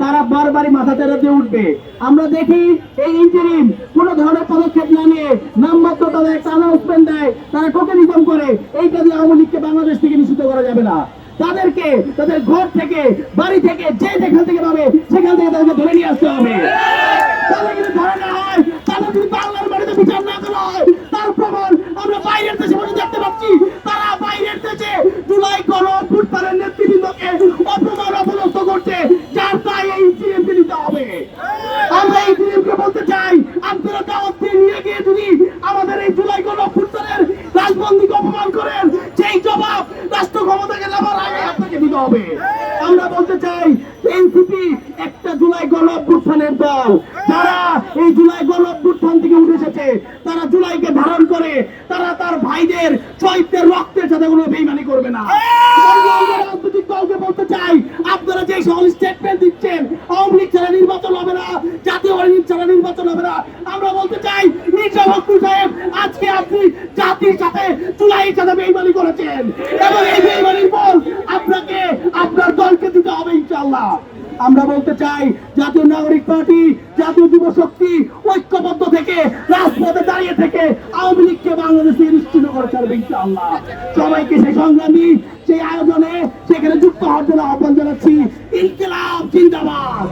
তারা বারবারই মাথা তেরাতে উঠবে। আমরা দেখি এই ইন্টারিম কোন ধরনের পদক্ষেপ না নিয়ে নামমাত্র তাদের একটা অ্যানাউন্সমেন্ট দেয়, তারা টোকেনিজম করে। এইটা দিয়ে আওয়ামী লীগকে বাংলাদেশ থেকে নিষিদ্ধ করা যাবে না। তাদেরকে, তাদের ঘর থেকে, বাড়ি থেকে, যে যেখান থেকে পাবে, সেখান থেকে তাদেরকে ধরে নিয়ে আসতে হবে। তাদের যদি ধরে না হয়, তাদের যদি বাংলার বাড়িতে বিচার না করা হয়, তার প্রমাণ আমরা বাইরের দেশে দেখতে পাচ্ছি। এই নিতে হবে। আমরা এই ইনসিডেন্টকে বলতে চাই, আপনারা দাওয়াত দিয়ে নিয়ে গিয়ে যদি আমাদের এই জুলাই গণ ফুটপারের রাজবন্দীকে অপমান করেন, সেই জবাব রাষ্ট্র ক্ষমতাকে নেবার আগে আপনাকে দিতে হবে। আমরা বলতে চাই, এনসিপি একটা জুলাই গণ অভ্যুত্থানের দল। যারা এই জুলাই গণ অভ্যুত্থান থেকে উঠে এসেছে, তারা জুলাইকে ধারণ করে, তারা তার ভাইদের শহীদদের রক্তের সাথে কোনো বেইমানি করবে না। রাজনৈতিক আওয়ামী লীগ ছাড়া নির্বাচন হবে না, জাতীয় ছাড়া নির্বাচন হবে না। আমরা বলতে চাই, মির্জা সাহেব, আজকে আপনি জাতির সাথে বেইমানি করেছেন। এবং এই বেইমানির ফল আপনাকে, আপনার দলকে দিতে হবে ইনশাআল্লাহ। আমরা বলতে চাই, জাতীয় নাগরিক পার্টি, জাতীয় যুব শক্তি ঐক্যবদ্ধ থেকে, রাজপথে দাঁড়িয়ে থেকে আওয়ামী লীগকে বাংলাদেশে নিশ্চিত করে ছাড়বে ইনশাআল্লাহ। সবাইকে সেই সংগ্রামী, সেই আয়োজনে, সেখানে যুক্ত হওয়ার জন্য আহ্বান জানাচ্ছি। ইনকিলাব জিন্দাবাদ।